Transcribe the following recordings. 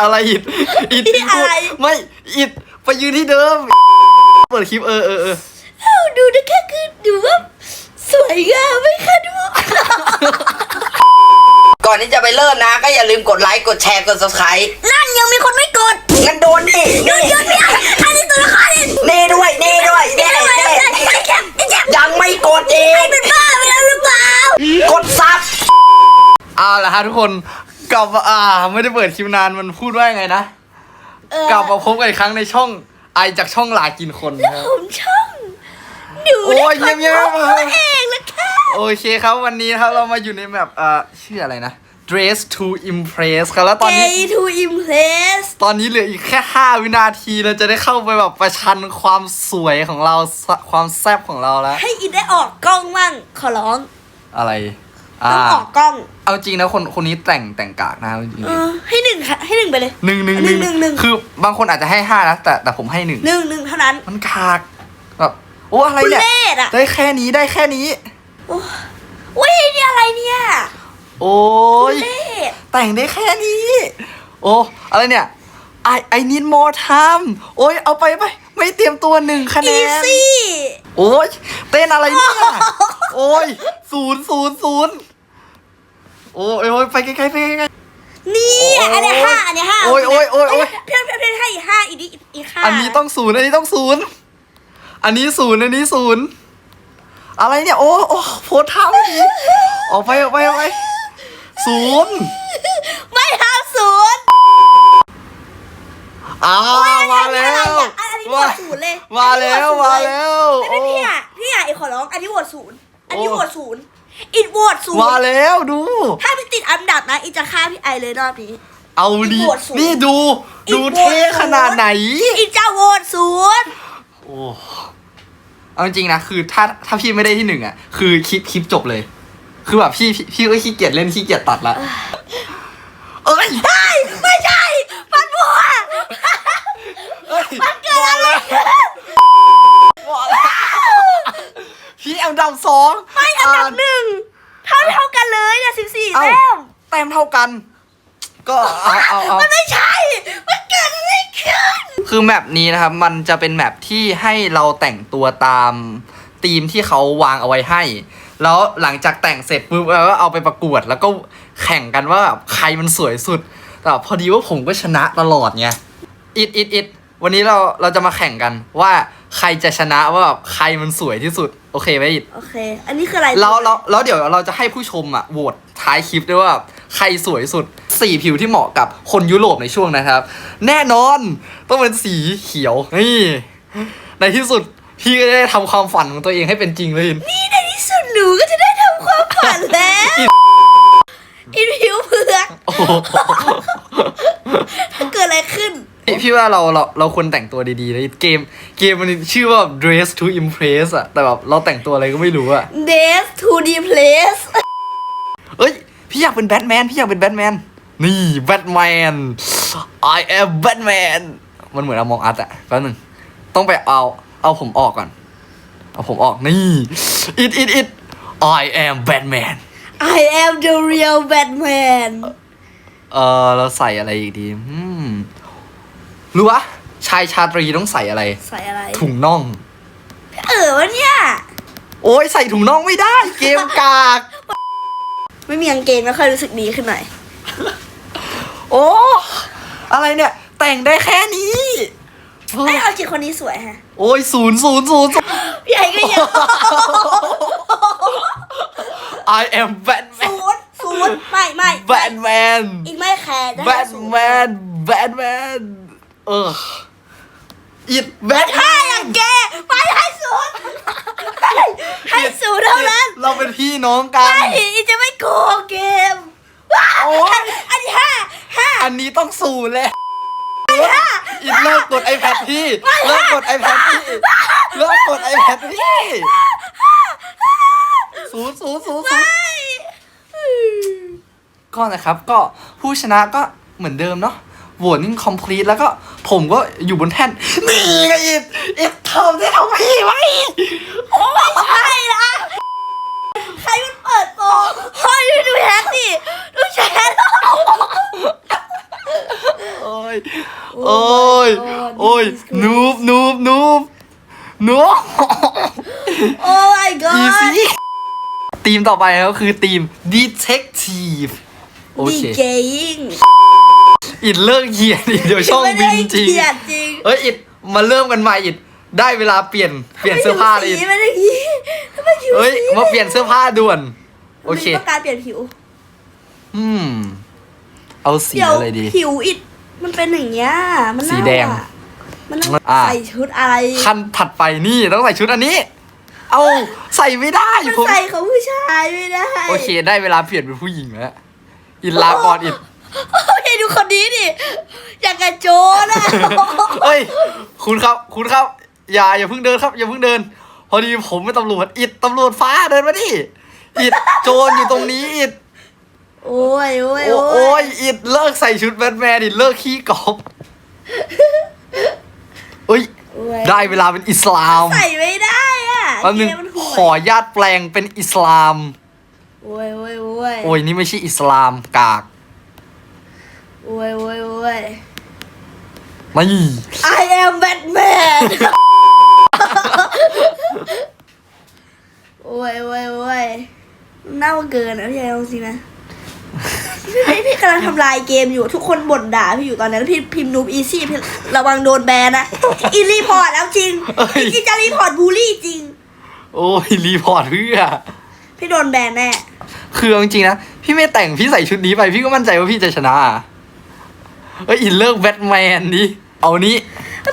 อะไรอิดอิดนี่อะไรไม่อิดไปยืนที่เดิมเปิดคลิปเออเออเออเอ้าดูนะคะคือดูว่าสวยงามไหมคะดูก่อนที่จะไปเริ่มนะ ก็อย่าลืมกดไลค์กดแชร์กด subscribe นั่นยังมีคนไม่กดงั้นโดนดิหยุดหยุดไม่ได้อันนี้ตัวละครเองเน่ด้วยเน่ด้วยเน่ไม่ได้เน่ไม่ได้ไม่ได้แค่ไม่ใช่ยังไม่กดอีกเป็นบ้าไปแล้วหรือเปล่ากดซับเอาละฮะทุกคน กลับมาอ่า ไม่ได้เปิดคลิปนานมันพูดว่ายังไงนะ เออกลับมาพบกันอีกครั้งในช่องไอจากช่องหลากินคนนะครับ ผมช่องดูโอ้ยได้เยี่ยมๆ ตัวเองแล้วค่ะโอเคครับวันนี้นะครับเรามาอยู่ในแบบเอ่อชื่ออะไรนะ dress to impress ครับแล้วตอนนี้ Gay to impress ตอนนี้เหลืออีกแค่ 5 วินาทีเราจะได้เข้าไปแบบประชันความสวยของเราสความแซ่บของเราแล้ว ให้อินได้ออกกล้องมั่งขอร้องอะไร ต้อ่าองออกกล้องเอาจริงนะคนคนนี้แต่งแต่งกากนะจริงเออให้หนึ่งค่ะให้หนึ่งไปเลยๆหนึ่งหนึ่งหนึ่งหนึ่งหนึ่งคือบางคนอาจจะให้ห้านะแต่แต่ผมให้หนึ่งหนึ่งหนึ่งเท่านั้น มันกากแบบโอ้อะไรเนี่ยทุเรศอะได้แค่นี้ได้แค่นี้โอ้อุ้ยนี่อะไรเนี่ย โอ้ยเล่แต่งได้แค่นี้ โอ้อะไรเนี่ย I I need more time โอ้ยเอาไปไปไม่เตรียมตัวหนึ่งคะแนอีนซี่โอ้ยเต้นอะไรเนี่ยโอ้ยศูนย์ศูนย์ศูนย์ โอ้ยโอ้ยไปใกล้ๆไปใกล้ นี่โอ้ยอันเนี้ยห้าอันเนี้ยห้าโอ้ยโอ้ยโอ้ยโอ้ย เพื่อนเพื่อนเพื่อนให้อีกห้าอีกนิดอีกห้าๆอันนี้ต้องศูนย์อันนี้ต้องศูนย์อันนี้ศูนย์อันนี้ศูนย์อะไรเนี่ยโอ้โอ้โพสท่าไม่ดีออกไปออกไปออกไปศูนย์ไม่ทำศูนย์อ้าวมาแล้วอันนี้โหวตศูนย์เลยมาแล้วมาแล้วไม่โอ้ พี่อะพี่อะไอ้ขอร้องอันนี้โหวตศูนย์ อันนี้โอ้ โหวตศูนย์อินโหวตศูนมาย์แล้วดู ถ้าพี่ติดอันดับนะอินจะฆ่าพี่ไอเลยรอบนี้ เอาดีอีกโหวตศูนย์นี่ดู อีกดูโหวต เท่ขนาดไหน อินจะโหวตศูนย์โอ้เอาจริงๆนะคือถ้าถ้าพี่ไม่ได้ที่หนึ่งอะ คือคลิปคลิปจบเลย คือแบบพี่พี่พี่ก็ขี้เกียจเล่นขี้เกียจตัดละเอ้ย ไม่ไม่ใช่มันบัว เอ้ยมันเกิดอะไรพี่อัน ดับสองไม่อันดับหนึ่งเท่าเท่ากันเลยเนี่ยสิบสี่เอ้าแต้มแต้มเท่ากัน ก็เอาเอาเอามันไม่ใช่ มันเกิดอะไรขึ้น คือแมปนี้นะครับ มันจะเป็นแมปที่ให้เราแต่งตัวตามธีมที่เขาวางเอาไว้ให้ แล้วหลังจากแต่งเสร็จปุ๊บเราก็เอาไปประกวด แล้วก็แข่งกันว่าแบบใครมันสวยสุด แต่พอดีว่าผมก็ชนะตลอดไง อิดอิดอิดวันนี้เราเราจะมาแข่งกันว่า ใครจะชนะว่าแบบใครมันสวยที่สุด โอเคไหมอิดโอเค อันนี้คืออะไรแล้วแล้วแล้วเดี๋ยวเราจะให้ผู้ชมอะโหวตท้ายคลิปด้วยว่าใครสวยสุดสีผิวที่เหมาะกับคนยุโรปในช่วงนะครับ แน่นอนต้องเป็นสีเขียวนี่ในที่สุดพี่ก็ได้ทำความฝันของตัวเองให้เป็นจริงเลยนี่ในที่สุดหนูก็จะได้ทำความฝันแล้วอินผิวเผือก โอ้โห เกิดอะไรขึ้น พี่ว่าเราเราเราควรแต่งตัวดีๆเลยเกมเกมมันชื่อว่า dress to impress อะแต่แบบเราแต่งตัวอะไรก็ไม่รู้อะ Death to the place เอ้ย พี่อยากเป็นแบทแมน พี่อยากเป็นแบทแมน นี่แบทแมน I am Batman มันเหมือนเอามองอัดอะแป๊บหนึงต้องไปเอา เอาผมออกก่อน เอาผมออก นี่ it it it I am Batman I am the real Batman เออเราใส่อะไรอีกดีอืม รู้ปะชายชาตรีต้องใส่อะไร ใส่อะไร ถุงน่อง เออวะเนี่ย โอ้ยใส่ถุงน่องไม่ได้ เกมกาก ไม่มีกางเกงไม่ค่อยรู้สึกดีขึ้นหน่อย โอ้อะไรเนี่ย แต่งได้แค่นี้โอ้ไอ้ยเอาจริงคนนี้สวยฮะ โอ้ยศูนย์ศูนย์ศูนย์พี่ไอ้ก็เยอะ I am Batman ศูนย์ศูนย์ไม่ไม่ Batman อีกไม่แคร์ได้ศูนย์ Batman Batman เออ it ถ้า Batman อย่างแกไปให้ศูนย์ให้ให้ศูนย์เท่านั้นเราเป็นพี่น้องกัน ไม่อีจะไม่โกงเกมโอ้ยอันนี้ห้าห้าอันนี้ต้องศูนย์เลยอิดเลิกกด iPad พี่เลิกกด iPad พี่เลิกกด iPad พี่ศูนย์ศูนย์ศูนย์ศูนย์ก็นะครับ ก็ผู้ชนะก็เหมือนเดิมเนาะโหวตนิ่งคอมพลีทแล้วก็ ผมก็อยู่บนแท่นนี่ไงอิดอิดทำได้ทำพี่ไว้ไม่ใช่ละใครมันเปิดโปงเฮ้ยดูแฮกดิดูแชทโอ้โอ้ย God, โอ้ย this is good. นูบนูบนูบนูบโอ้ my god อีซี่ทีมต่อไปก็คือทีม detective โอดีเคเจยิง อิดเลิกเหี้ยดิเดี๋ยวช่องบินจริงเกลียดจริงเอ้ยอิดมาเริ่มกันใหม่อิดได้เวลาเปลี่ยนเปลี่ยนเสื้อผ้าเลยอิดผิวสีไม่ได้ยีทำไมผิวเอ้ยสีมาเปลี่ยนเสื้อผ้าด่วน โอเค มันต้องการเปลี่ยนผิวอืม เอาสีเดี๋ยวอะไรดี ผิวอิดมันเป็นอย่างเงี้ยมันน่าสีแดงอะมันต้องอะใส่ชุดอะไรขั้นถัดไปนี่ต้องใส่ชุดอันนี้ เอาใส่ไม่ได้มันผม ใส่ของผู้ชายไม่ได้ โอเค ได้เวลาเปลี่ยนเป็นผู้หญิงแล้ว อินลาก่อนอิด โอ้ยดูคนนี้ดิอย่างกับโจรอะเอ้ย คุณครับ คุณครับ อย่าอย่าเพิ่งเดินครับ อย่าเพิ่งเดิน พอดีผมเป็นตำรวจ อิดตำรวจฟ้าเดินมาดิ อิดโจรอยู่ตรงนี้ อิดโอ้ยโอ้ยโอ้โอ้โอ้ยยอิดเลิกใส่ชุดแบทแมนอิดเลิกขี้กอบเอ้ยโอ้ย ได้เวลาเป็นอิสลาม ใส่ไม่ได้อะแป๊บนึงเกมมันห่วยขอญาตแปลงเป็นอิสลาม โอ้ยโอ้ยโอ้ยโอ้ยนี่ไม่ใช่อิสลามกาก โอ้ยโอ้ยโอ้ย ไม่ I am Batman โอ้ยโอ้ยโอ้ยน่าเกินนะพี่ไอ้ลองสินะ พี่พี่กำลังทำลายเกมอยู่ทุกคนบ่นด่าพี่อยู่ตอนนั้นพี่พิมพ์นูบอีซี่พี่ระวังโดนแบนนะอีรีพอร์ตแล้วจริงจริงจะรีพอร์ตบูลลี่จริง โอ้ยรีพอร์ตเพื่อพี่โดนแบนแน่ คือเอาจริงๆนะ พี่ไม่แต่งพี่ใส่ชุดนี้ไป พี่ก็มั่นใจว่าพี่จะชนะ เอ้ยอินเลิกแบทแมนดิเอานี้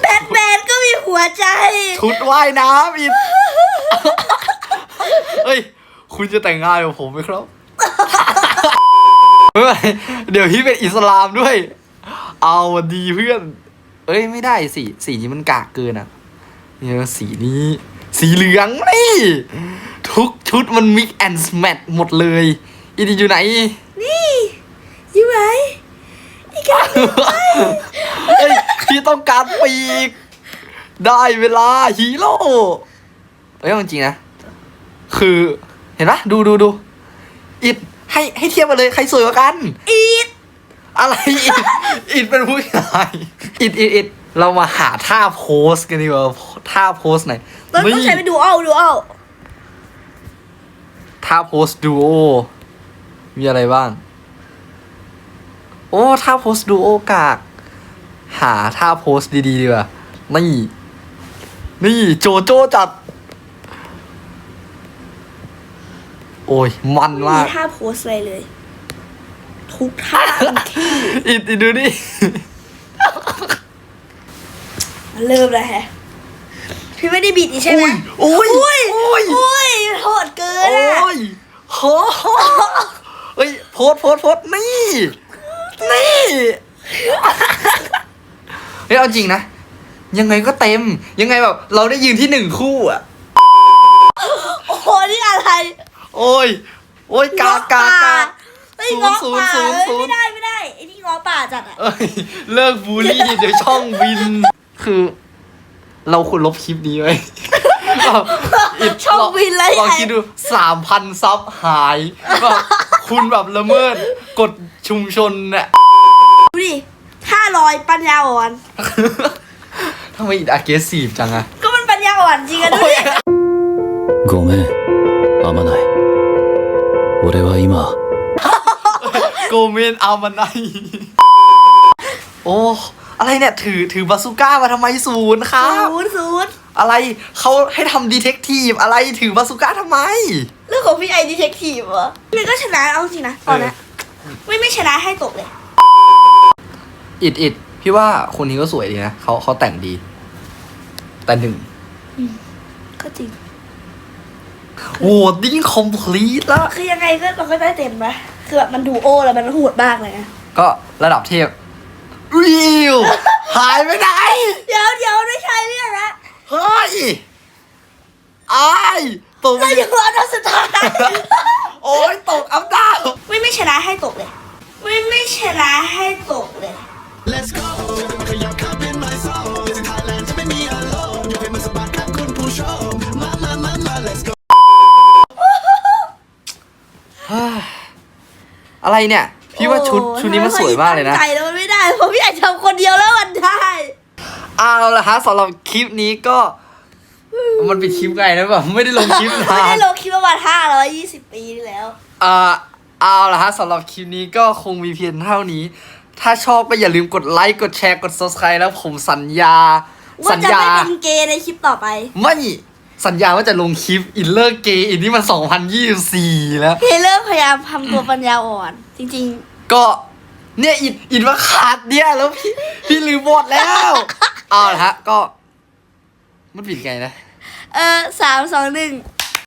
แบทแมนก็มีหัวใจชุดว่ายน้ำอินเอ้ย คุณจะแต่งงานกับผมไหมครับ ไม่เป็นไรเดี๋ยวพี่เป็นอิสลามด้วย เอาดีเพื่อน เอ้ยไม่ได้สีสีนี้มันกากเกินอะเนี่ยสีนี้ สีเหลืองนี่ ทุกชุดมันมิกแอนด์สแมทหมดเลยอินอยู่ไหน นี่อยู่ไหนอี กแล้วเอ้ยพี่ต้องการปีก ได้เวลาฮีโร่เอ้ยเอาจริงๆนะ คือเห็นปะดูดูดูอิดให้ให้เทียบกันเลยใครสวยกว่ากันอีดอะไรอิดอิดเป็นผู้ชายอิดอิดอิดเรามาหาท่าโพสกันดีกว่าท่าโพสไหนเราต้องใช้ไปดูเอาดูเอาท่าโพสดูโอมีอะไรบ้างโอ้ท่าโพสดูโอกาก หาท่าโพสดีๆดีกว่านี่ นี่โจโจจัด โอ้ย มันไม่มามีก ท่าโพสอะไรเลย ทุกท่าเป็นที่อิดอิดดูนี่ เริ่มแล้วแฮะพี่ไม่ได้บิดอีกใช่ไหมโอ้ยโอ้ยโอ้ย โอ้ยโหดเกินโอ้อะยโหเฮ้ยโพสโพสโพสนี่ นี่เฮ้ยเอาจริงนะ ยังไงก็เต็ม ยังไงแบบ เราได้ยืนที่หนึ่งคู่อะ โอ้โหนี่อะไรโอ้ย โอ้ยกากากา ไอ้ยง้อศูนป่าย์ศูนย์ศูนย์เอ้ยไม่ได้ไม่ได้ไอ้นี่ง้อป่าจัดอะเอ้ย เลิกบูลลี่เดี๋ยวช่องวิน คือ เราควรลบคลิปนี้ไว้บช่องวินเลยลองคิดดูสามพันซับหายแบบ คุณแบบละเมิดกฎชุมชนเนี่ย ดูดิท่าลอยปัญญาอ่อน ทำไมอิดอาเกสีฟจังอะ ก็มันปัญญาอ่อนจริงอะดูดิ ごめん、あまない。俺は今、 โกเมนอามาไนโอ้ อะไรเนี่ย ถือถือบาซูก้ามาทำไมศูนย์ครับ ศูนย์ศูนย์ อะไรเขาให้ทำดีเทคทีฟอะไรถือบาซูก้าทำไม เรื่อง ของพี่ไอดีเทคทีฟเหรอมันก็ชนะเอาจริงนะตอนนั้นไม่ไม่ชนะให้ตกเลย อิดอิดพี่ว่าคนนี้ก็สวยดีนะเขาเขาแต่งดี แต่หนึ่งก็จริงโหวตดิ้งคอมพลีทแล้วคือยังไงก็เราก็ได้เต็มปะคือแบบมันดูโอแล้วมันโหดมากเลยนะก็ระดับเทพวิวหายไปไหน เดี๋ยวเดี๋ยวไม่ใช่เรื่องละเฮ้ยอาย ตกไปเราอยู่อันดับสุดท้าย โอ้ยตกอัพดาวไม่ไม่ชนะให้ตกเลย ไม่ไม่ชนะให้ตกเลยอะไรเนี่ย พี่ว่าชุดโอ้ชุดนี้มันสวยมากเลยนะตั้งใจแล้วมันไม่ได้ ผมพี่อยากทำคนเดียวแล้วมันได้ เอาละฮะสำหรับคลิปนี้ก็ มันเป็นคลิปไงนะแบบไม่ได้ลงคลิปไม่นาได้นลงคลิปประมาณห้าร้อยยี่สิบปีที่แล้ว อ่าเอาละฮะสำหรับคลิปนี้ก็คงมีเพียงเท่านี้ ถ้าชอบก็อย่าลืมกดไลค์กดแชร์กด subscribe แล้วผมสัญญาว่าสัญจะญา ไม่เป็นเกย์ในคลิปต่อไป ไม่สัญญาว่าจะลงคลิปอินเลอร์เกย์อินนี่มัน 2024 แล้วพี่เริ่มพยายามทำตัวปัญญาอ่อน จริง ก็เนี่ยอินอินว่าขาดเนี่ยแล้วพี่พี่ลืมหมดแล้ว เอาละฮะก็ มันปิดไงนะ เออสามสองหนึ่ง